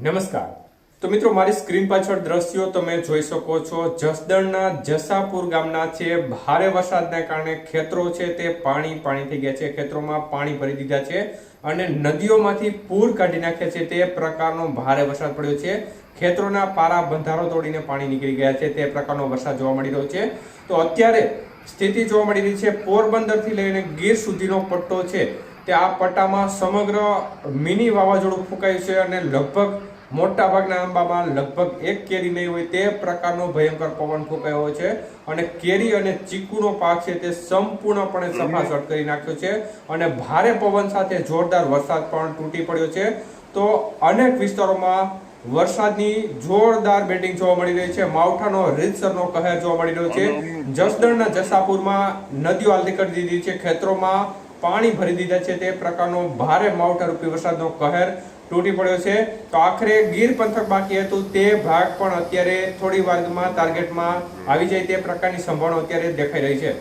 નમસ્કાર. તો મિત્રો, મારી સ્ક્રીન પાછળ દ્રશ્યો તમે જોઈ શકો છો. જસદણના જસાપુર ગામના છે. ભારે વરસાદને કારણે ખેતરો છે તે પાણી પાણી થઈ ગયા છે. ખેતરોમાં પાણી ભરી દીધા છે અને નદીઓમાંથી પૂર કાઢી નાખ્યા છે. તે પ્રકારનો ભારે વરસાદ પડ્યો છે. ખેતરોના પારા બંધારો તોડીને પાણી નીકળી ગયા છે. તે પ્રકારનો વરસાદ જોવા મળી રહ્યો છે. તો અત્યારે સ્થિતિ જોવા મળી રહી છે. પોરબંદરથી લઈને ગીર સુધીનો પટ્ટો છે. તે આ પટ્ટામાં સમગ્ર મિની વાવાઝોડું ફૂંકાયું છે અને લગભગ મોટા ભાગના આંબામાં લગભગ એક કેરી નહીં હોય તે પ્રકારનો ભયંકર પવન ફૂંકાયો છે. અને કેરી અને ચીકુનો પાક છે તે સંપૂર્ણપણે સફાસટ કરી નાખ્યો છે અને ભારે પવન સાથે જોરદાર વરસાદ પણ તૂટી પડ્યો છે. તો અનેક વિસ્તારોમાં વરસાદની જોરદાર બેટિંગ જોવા મળી રહી છે. માવઠાનો રીતસરનો કહેર જોવા મળી રહ્યો છે. જસદણના જસાપુરમાં નદીઓ હાલતી કરી દીધી છે. ખેતરોમાં પાણી ભરી દીધા છે તે પ્રકારનો ભારે માવઠારૂપી વરસાદનો કહેર તૂટી પડ્યો છે. તો આખરે ગીર પંથક બાકી હતું. તે ભાગ પણ અત્યારે થોડી વારમાં ટાર્ગેટમાં આવી જાય તે પ્રકારની સંભાવના અત્યારે દેખાઈ રહી છે.